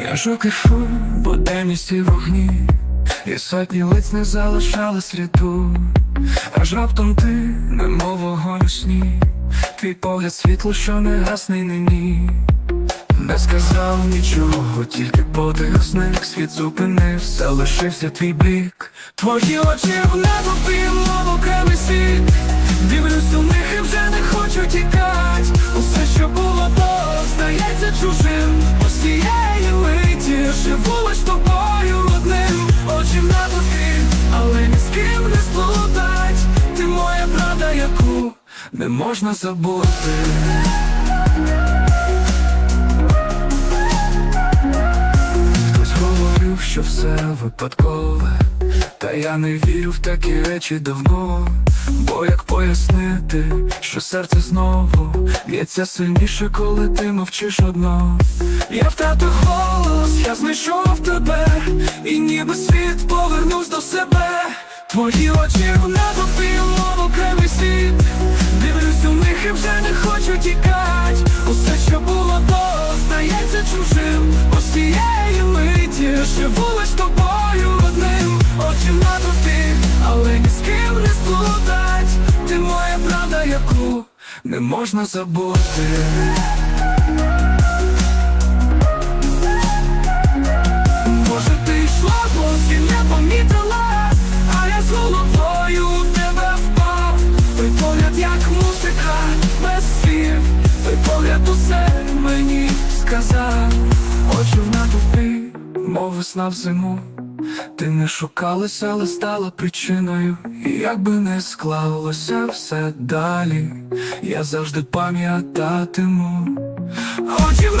Я жук і шу, буденність і вогні, і сотні лиць не залишали сліду, аж раптом ти, немов вогонь у сні, твій погляд світло, що не гасне й нині. Не сказав нічого, тільки подих зник, світ зупинився, лишився твій блік. Твої очі в небо піймов окремий світ. Дивлюсь у них і вже не живу лиш тобою одним. Очі в натовпі, але ні з ким не сплутать. Ти моя правда, яку не можна забути. Хтось говорив, що все випадкове, та я не вірю в такі речі давно. Бо як пояснити, що серце знову б'ється сильніше, коли ти мовчиш одно. Я втратив я знайшов тебе, і ніби світ повернусь до себе. Твої очі в натовпі, мов окремий світ. Дивлюсь у них і вже не хочу тікать. Усе, що було то, здається чужим. Ось цієї миті живу лиш тобою одним. Очі в натовпі, але ні з ким не сплутать. Ти моя правда, яку не можна забути. Той погляд усе мені сказав. Очі в натовпі, мов весна в зиму. Ти не шукалася, але стала причиною. І якби не склалося все далі, я завжди пам'ятатиму. Очі в